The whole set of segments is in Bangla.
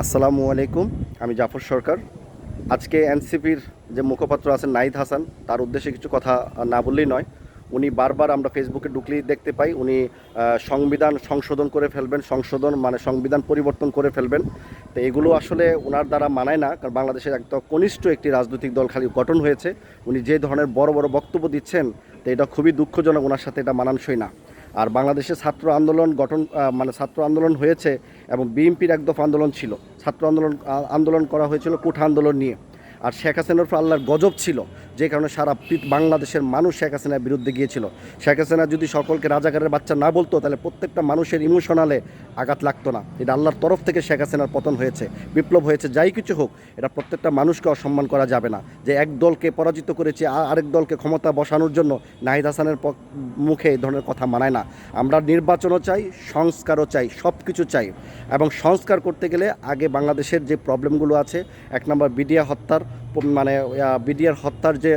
আসসালামু আলাইকুম, আমি জাফর সরকার। আজকে এনসিপির যে মুখপাত্র আছেন নাইদ হাসান, তার উদ্দেশ্যে কিছু কথা না বললেই নয়। উনি বারবার আমরা ফেসবুকে ঢুকলেই দেখতে পাই, উনি সংবিধান সংশোধন করে ফেলবেন, সংশোধন মানে সংবিধান পরিবর্তন করে ফেলবেন। তো এগুলো আসলে ওনার দ্বারা মানায় না, কারণ বাংলাদেশের একদম কনিষ্ঠ একটি রাজনৈতিক দল খালি গঠন হয়েছে। উনি যে ধরনের বড় বড় বক্তব্য দিচ্ছেন, তো এটা খুবই দুঃখজনক ওনার সাথে এটা মানানসই না। আর বাংলাদেশে ছাত্র আন্দোলন গঠন মানে ছাত্র আন্দোলন হয়েছে এবং বিএনপির একদফ আন্দোলন ছিল। ছাত্র আন্দোলন আন্দোলন করা হয়েছিল কুঠা আন্দোলন নিয়ে। আর শেখ হাসিনার উপর আল্লাহর গজব ছিল, যে কারণে সারা বাংলাদেশের মানুষ শেখ হাসিনার বিরুদ্ধে গিয়েছিল। শেখ হাসিনা যদি সকলকে রাজাকারের বাচ্চা না বলতো, তাহলে প্রত্যেকটা মানুষের ইমোশনালে আঘাত লাগতো না। এটা আল্লাহর তরফ থেকে শেখ হাসিনার পতন হয়েছে, বিপ্লব হয়েছে, যাই কিছু হোক, এটা প্রত্যেকটা মানুষকে অসম্মান করা যাবে না। যে এক দলকে পরাজিত করেছে আরেক দলকে ক্ষমতা বসানোর জন্য নাহিদ হাসানের মুখে এই ধরনের কথা মানায় না। আমরা নির্বাচনও চাই, সংস্কারও চাই সব কিছু চাই। এবং সংস্কার করতে গেলে আগে বাংলাদেশের যে প্রবলেমগুলো আছে, এক নম্বর বিডিয়া হত্যার মানে বিডিআর হত্যার যে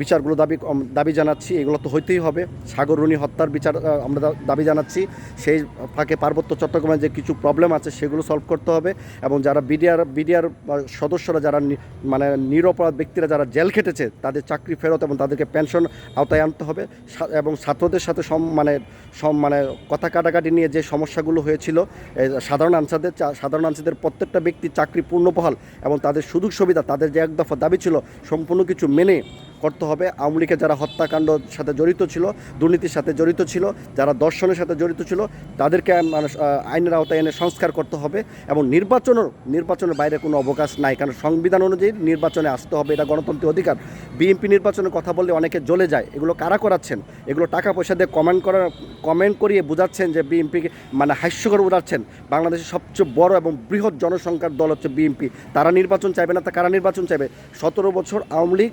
বিচারগুলো দাবি দাবি জানাচ্ছি, এগুলো তো হইতেই হবে। সাগররুনি হত্যার বিচার আমরা দাবি জানাচ্ছি। সেই ফাঁকে পার্বত্য চট্টগ্রামে যে কিছু প্রবলেম আছে, সেগুলো সলভ করতে হবে এবং যারা বিডিআর বিডিআর সদস্যরা, যারা মানে নিরপরাধ ব্যক্তিরা যারা জেল খেটেছে, তাদের চাকরি ফেরত এবং তাদেরকে পেনশন আওতায় আনতে হবে। এবং ছাত্রদের সাথে সম মানে সম মানে কথা কাটাকাটি নিয়ে যে সমস্যাগুলো হয়েছিল সাধারণ আনসারদের সাধারণ আনসারদের প্রত্যেকটা ব্যক্তির চাকরি পূর্ণ পূর্ণবহাল এবং তাদের সুযোগ সুবিধা, তাদের যে এক দফা দাবি ছিল সম্পূর্ণ কিছু মেনে করতে হবে। আওয়ামী লীগের যারা হত্যাকাণ্ডর সাথে জড়িত ছিল, দুর্নীতির সাথে জড়িত ছিল, যারা দর্শনের সাথে জড়িত ছিল, তাদেরকে মানুষ আইনের আওতায় এনে সংস্কার করতে হবে এবং নির্বাচনের নির্বাচনের বাইরে কোনো অবকাশ নাই। কারণ সংবিধান অনুযায়ী নির্বাচনে আসতে হবে, এটা গণতন্ত্রের অধিকার। বিএনপি নির্বাচনের কথা বললে অনেকে জ্বলে যায়। এগুলো কারা করাচ্ছেন? এগুলো টাকা পয়সা দিয়ে কমেন্ট করা কমেন্ট করিয়ে বোঝাচ্ছেন যে বিএনপিকে মানে হাস্যকর উড়াচ্ছেন বাংলাদেশের সবচেয়ে বড় এবং বৃহৎ জনসংখ্যার দল হচ্ছে বিএনপি। তারা নির্বাচন চাইবে না, তা কারা নির্বাচন চাইবে? সতেরো বছর আওয়ামী লীগ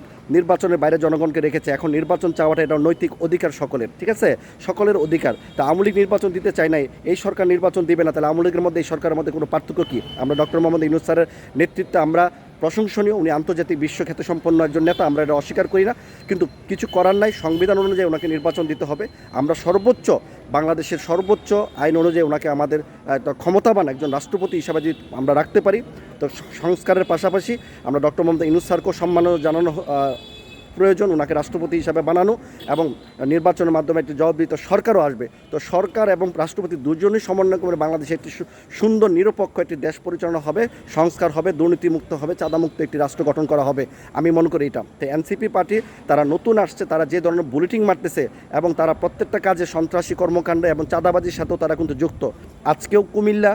নির্বাচনের বাইরে জনগণকে রেখেছে। এখন নির্বাচন চাওয়াটা এটা নৈতিক অধিকার সকলের, ঠিক আছে? সকলের অধিকার। তা আওয়ামী নির্বাচন দিতে চায় নাই, এই সরকার নির্বাচন দিবে না। তাহলে আওয়ামী মধ্যে এই সরকারের মধ্যে কোনো পার্থক্য কী? আমরা ডক্টর মোহাম্মদ ইউনুস স্যারের নেতৃত্বে আমরা প্রশংসনীয়, উনি আন্তর্জাতিক বিশ্বখ্যাত সম্পন্ন একজন নেতা, আমরা এটা অস্বীকার করি না। কিন্তু কিছু করার নাই, সংবিধান অনুযায়ী ওনাকে নির্বাচন দিতে হবে। আমরা সর্বোচ্চ, বাংলাদেশের সর্বোচ্চ আইন অনুযায়ী ওনাকে আমাদের একটা ক্ষমতাবান একজন রাষ্ট্রপতি হিসাবে যদি আমরা রাখতে পারি, তো সংস্কারের পাশাপাশি আমরা ডক্টর মোহাম্মদ ইনুস স্যারকেও সম্মান জানানো প্রয়োজন, ওনাকে রাষ্ট্রপতি হিসাবে বানানো এবং নির্বাচনের মাধ্যমে একটি জবাবদিহিত সরকারও আসবে। তো সরকার এবং রাষ্ট্রপতি দুজনই সমন্বয় করে বাংলাদেশে একটি সুন্দর, নিরপেক্ষ একটি দেশ পরিচালনা হবে, সংস্কার হবে, দুর্নীতিমুক্ত হবে, চাঁদামুক্ত একটি রাষ্ট্র গঠন করা হবে। আমি মনে করি এটা। তো এনসিপি পার্টি, তারা নতুন আসছে, তারা যে ধরনের বুলেটিং মারতেছে এবং তারা প্রত্যেকটা কাজে সন্ত্রাসী কর্মকাণ্ড এবং চাঁদাবাজির সাথেও তারা কিন্তু যুক্ত। আজকেও কুমিল্লা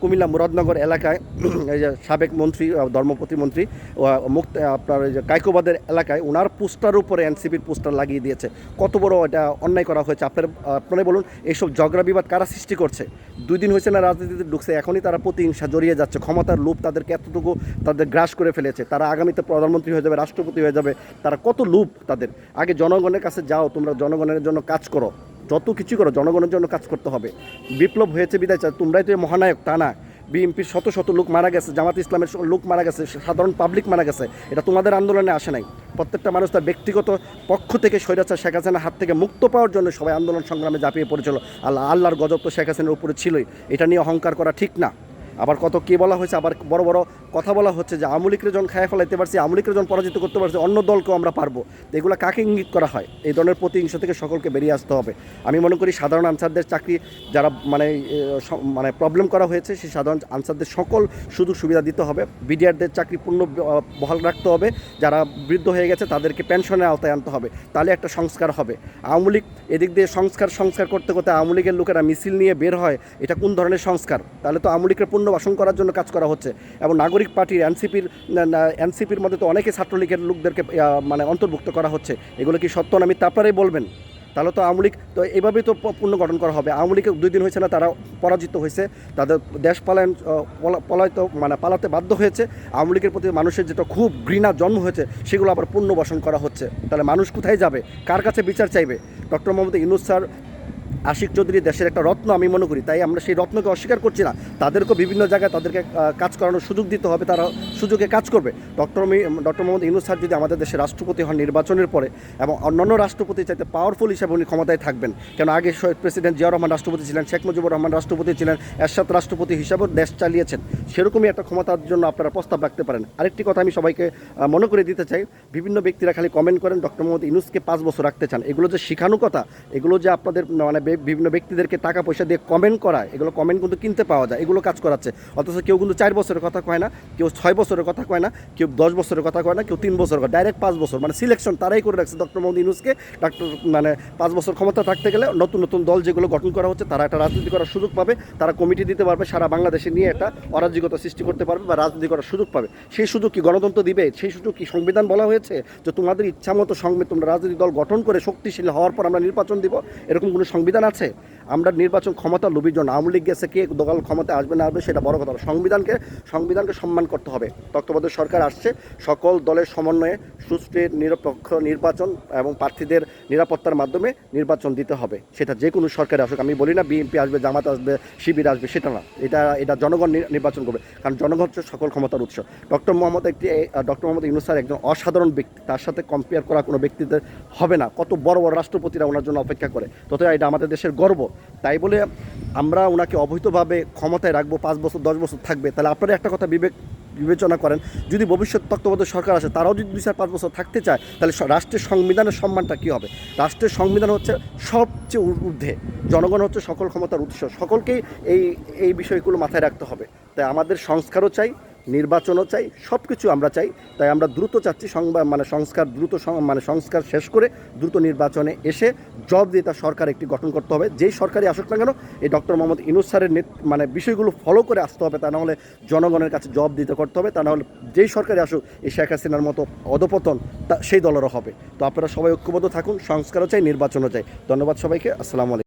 কুমিল্লা মুরাদনগর এলাকায় এই যে সাবেক মন্ত্রী আহ, ধর্ম প্রতিমন্ত্রী মুক্ত আপনার যে কাইকোবাদের এলাকায় ওনার পোস্টার উপরে এনসিপির পোস্টার লাগিয়ে দিয়েছে। কত বড় এটা অন্যায় করা হয়েছে? আপনার আপনারা বলুন এইসব ঝগড়া বিবাদ কারা সৃষ্টি করছে? দুই দিন হয়েছে না রাজনীতিতে ঢুকছে এখনই তারা প্রতিহিংসা জড়িয়ে যাচ্ছে। ক্ষমতার লোভ তাদেরকে এতটুকু তাদের গ্রাস করে ফেলেছে। তারা আগামীতে প্রধানমন্ত্রী হয়ে যাবে রাষ্ট্রপতি হয়ে যাবে। তারা কত লোভ তাদের। আগে জনগণের কাছে যাও তোমরা জনগণের জন্য কাজ করো। যত কিছু করো, জনগণের জন্য কাজ করতে হবে। বিপ্লব হয়েছে বিদায় তোমরাই তো মহানায়ক, তা না। বিএনপির শত শত লোক মারা গেছে, জামাত ইসলামের লোক মারা গেছে সাধারণ পাবলিক মারা গেছে। এটা তোমাদের আন্দোলনে আসে নাই। প্রত্যেকটা মানুষ তার ব্যক্তিগত পক্ষ থেকে স্বৈরাচার শেখ হাসিনার হাত থেকে মুক্ত পাওয়ার জন্য সবাই আন্দোলন সংগ্রামে ঝাঁপিয়ে পড়েছিল। আল্লাহ, আল্লাহর গজব তো শেখ হাসিনার উপরে ছিলই। এটা নিয়ে অহংকার করা ঠিক না। আবার কত কে বলা হয়েছে, আবার বড় বড় কথা বলা হচ্ছে যে আমলিকের জন খায় ফেলাইতে পারছি আমলিকের জন পরাজিত করতে পারছি, অন্য দলকেও আমরা পারব। তো এগুলো কাকে ইঙ্গিত করা হয়? এই ধরনের প্রতিহিংসা থেকে সকলকে বেরিয়ে আসতে হবে। আমি মনে করি সাধারণ আনসারদের চাকরি যারা মানে মানে প্রবলেম করা হয়েছে, সেই সাধারণ আনসারদের সকল সুযোগ সুবিধা দিতে হবে। বিডিআরদের চাকরি পূর্ণ বহাল রাখতে হবে। যারা বৃদ্ধ হয়ে গেছে, তাদেরকে পেনশনের আওতায় আনতে হবে। তাহলে একটা সংস্কার হবে। আওয়ামী লীগ এদিক দিয়ে সংস্কার সংস্কার করতে করতে আওয়ামী লীগের লোকেরা মিছিল নিয়ে বের হয়, এটা কোন ধরনের সংস্কার? তাহলে তো আওয়ামী লীগের পুনর্বাসন করার জন্য কাজ করা হচ্ছে। এবং নাগরিক পার্টির এনসিপির এনসিপির মধ্যে তো অনেকে ছাত্রলীগের লোকদেরকে মানে অন্তর্ভুক্ত করা হচ্ছে। এগুলো কি সত্য না আমি আপনারাই বলবেন। তাহলে তো আওয়ামী লীগ, তো এইভাবেই তো পুনর্গঠন করা হবে। আওয়ামী লীগের দুই দিন হয়েছে না, তারা পরাজিত হয়েছে। তাদের দেশ পালায়ন পলায়িত মানে পালাতে বাধ্য হয়েছে। আওয়ামী লীগের প্রতি মানুষের যেটা খুব ঘৃণা জন্ম হয়েছে, সেগুলো আবার পুনর্বাসন করা হচ্ছে। তাহলে মানুষ কোথায় যাবে? কার কাছে বিচার চাইবে? ডক্টর মোহাম্মদ ইনুস স্যার আশিক চৌধুরী দেশের একটা রত্ন আমি মনে করি। তাই আমরা সেই রত্নকে অস্বীকার করছি না। তাদেরকেও বিভিন্ন জায়গায় তাদেরকে কাজ করানোর সুযোগ দিতে হবে। তারা সুযোগে কাজ করবে। Doctor doctor Mohammad Yunus sir যদি আমাদের দেশের রাষ্ট্রপতি হন নির্বাচনের পরে এবং অন্যান্য রাষ্ট্রপতি চাইতে পাওয়ারফুল হিসাবে উনি ক্ষমতায় থাকবেন, কেন আগে শহীদ প্রেসিডেন্ট জিয়া রহমান রাষ্ট্রপতি ছিলেন, শেখ মুজিবুর রহমান রাষ্ট্রপতি ছিলেন, এরশাদ রাষ্ট্রপতি হিসাবেও দেশ চালিয়েছেন। সেরকমই একটা ক্ষমতার জন্য আপনারা প্রস্তাব রাখতে পারেন। আরেকটি কথা আমি সবাইকে মনে করে দিতে চাই, বিভিন্ন ব্যক্তিরা খালি কমেন্ট করেন, ডক্টর মোহাম্মদ ইউনুসকে পাঁচ বছর রাখতে চান। এগুলো যে শিখানো কথা, এগুলো যে আপনাদের মানে বিভিন্ন ব্যক্তিদেরকে টাকা পয়সা দিয়ে কমেন্ট করা এগুলো কমেন্ট কিন্তু কিনতে পাওয়া যায়, এগুলো কাজ করাচ্ছে। অথচ কেউ কিন্তু চার বছরের কথা কয় না, কেউ ছয় বছরের কথা কয় না, কেউ দশ বছরের কথা কয় না, কেউ তিন বছর কথা ডাইরেক্ট পাঁচ বছর। মানে সিলেকশন তারাই করে রাখছে ডক্টর মোহাম্মদ ইউনুসকে ডাক্তার মানে পাঁচ বছর ক্ষমতা থাকতে গেলে নতুন নতুন দল যেগুলো গঠন করা হচ্ছে, তারা একটা রাজনীতি করার সুযোগ পাবে, তারা কমিটি দিতে পারবে, সারা বাংলাদেশে নিয়ে একটা অরাজকতা সৃষ্টি করতে পারবে বা রাজনীতি করার সুযোগ পাবে। সেই সুযোগ কি গণতন্ত্র দিবে? সেই সুযোগ কি সংবিধান বলা হয়েছে? যে তোমাদের ইচ্ছা মতো সংবিধান, তোমরা রাজনৈতিক দল গঠন করে শক্তিশালী হওয়ার পর আমরা নির্বাচন দিব? এরকম কোনো সংবিধান আছে, আমরা নির্বাচন ক্ষমতা লোভীর জন্য আওয়ামী লীগ গেছে, কে দল ক্ষমতা আসবে না আসবে সেটা বড় কথা সংবিধানকে সংবিধানকে সম্মান করতে হবে। তত্ত্বাবধায়ক সরকার আসছে, সকল দলের সমন্বয়ে সুষ্ঠু, নিরপেক্ষ নির্বাচন এবং প্রার্থীদের নিরাপত্তার মাধ্যমে নির্বাচন দিতে হবে। সেটা যে কোনো সরকারে আসুক, আমি বলি না বিএনপি আসবে, জামাত আসবে, শিবির আসবে, সেটা না। এটা এটা জনগণ নির্বাচন করবে, কারণ জনগণ হচ্ছে সকল ক্ষমতার উৎস। ডক্টর মোহাম্মদ একটি ডক্টর মোহাম্মদ ইউনুস স্যার একজন অসাধারণ ব্যক্তি, তার সাথে কম্পেয়ার করা কোনো ব্যক্তিদের হবে না। কত বড় বড় রাষ্ট্রপতিরা ওনার জন্য অপেক্ষা করে। তত এটা আমাদের দেশের গর্ব। তাই বলে আমরা ওনাকে অবৈধভাবে ক্ষমতায় রাখব, পাঁচ বছর, দশ বছর থাকবে। তাহলে আপনারা একটা কথা বিবেক, বিবেচনা করেন, যদি ভবিষ্যৎ তত্ত্বাবধায়ক সরকার আসে তারাও যদি দুই চার, পাঁচ বছর থাকতে চায়, তাহলে রাষ্ট্রের সংবিধানের সম্মানটা কী হবে? রাষ্ট্রের সংবিধান হচ্ছে সবচেয়ে ঊর্ধ্বে। জনগণ হচ্ছে সকল ক্ষমতার উৎস। সকলকেই এই এই বিষয়গুলো মাথায় রাখতে হবে। তাই আমাদের সংস্কারও চাই নির্বাচনও চাই সব কিছু আমরা চাই। তাই আমরা দ্রুত চাচ্ছি সংবাদ মানে সংস্কার, দ্রুত মানে সংস্কার শেষ করে দ্রুত নির্বাচনে এসে জব দিয়ে তার সরকার একটি গঠন করতে হবে। যেই সরকারই আসুক না কেন, এই ডক্টর মোহাম্মদ ইনুস স্যারের মানে বিষয়গুলো ফলো করে আসতে হবে। তা নাহলে জনগণের কাছে জব দিতে করতে হবে। তা নাহলে যেই সরকারই আসুক, এই শেখ হাসিনার মতো অধপতন তা, সেই দলেরও হবে। তো আপনারা সবাই ঐক্যবদ্ধ থাকুন, সংস্কারও চাই, নির্বাচনও চাই। ধন্যবাদ সবাইকে। আসসালামু আলাইকুম।